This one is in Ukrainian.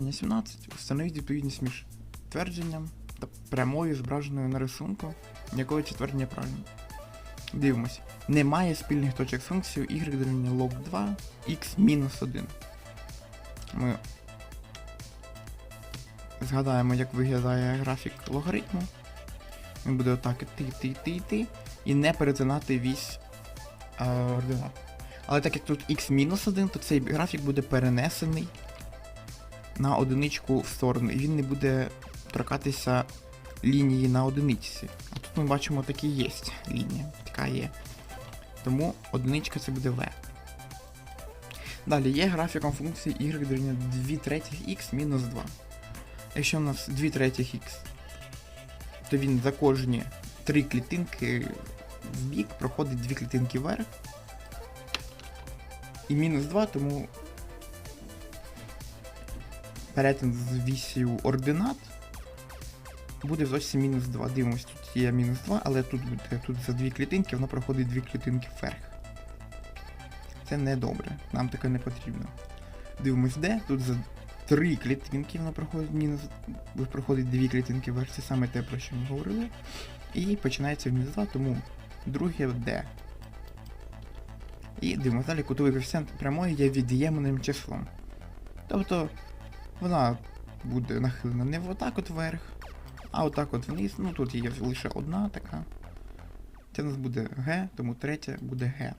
17. Встановіть відповідність між твердженням та прямою зображеною на рисунку, якої це твердження правильне. Дивимось. Немає спільних точок з функцією y дорівнює log 2 x мінус 1. Ми згадаємо, як виглядає графік логаритму. Він буде отак іти, і не перетинати вісь е, ординат. Але так як тут x-1, то цей графік буде перенесений на одиничку в сторону, і він не буде торкатися лінії на одиниці. А тут ми бачимо такі є лінія, така є. Тому одиничка це буде v. Далі є графіком функції y дорівнює 2 третіх x мінус 2. Якщо у нас 2 третіх x, то він за кожні 3 клітинки в бік проходить 2 клітинки вверх. І мінус 2, тому перетин з вісію ординат буде зовсім мінус 2. Дивимось, тут є мінус 2, але тут буде тут за дві клітинки, воно проходить дві клітинки вверх. Це не добре, нам таке не потрібно. Дивимось, де, тут за три клітинки воно проходить мінус, проходить дві клітинки вверх, це саме те, про що ми говорили. І починається в мінус 2, тому друге D. І дивимося далі, кутовий коефіцієнт прямої є від'ємним числом. Тобто вона буде нахилена не отак от вверх, а отак от вниз. Ну тут є лише одна така. Це у нас буде Г, тому третя буде Г.